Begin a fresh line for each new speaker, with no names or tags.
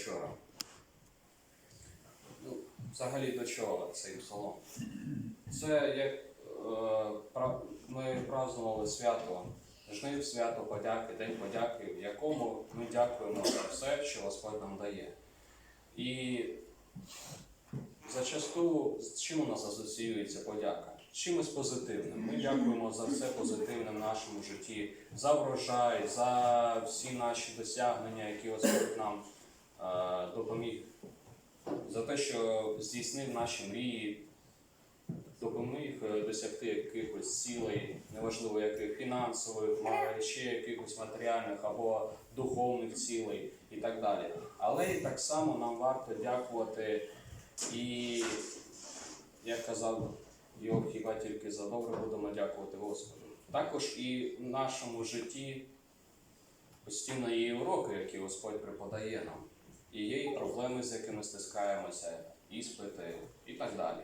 вчора. Ну, взагалі до чого цей псалом? Це як е, ми празднували свято, жнив свято подяки, День подяки, в якому ми дякуємо за все, що Господь нам дає. І зачасту з чим у нас асоціюється подяка? Чимось позитивним. Ми дякуємо за все позитивне в нашому житті, за врожай, за всі наші досягнення, які Господь нам допоміг, за те, що здійснив наші мрії, допоміг е, досягти якихось цілей, неважливо яких фінансових, ще якихось матеріальних або духовних цілей і так далі. Але і так само нам варто дякувати і, як казав Йов, хіба тільки за добре будемо дякувати Господу. Також і в нашому житті постійно є уроки, які Господь преподає нам. І є і проблеми, з якими стискаємося, іспити і так далі.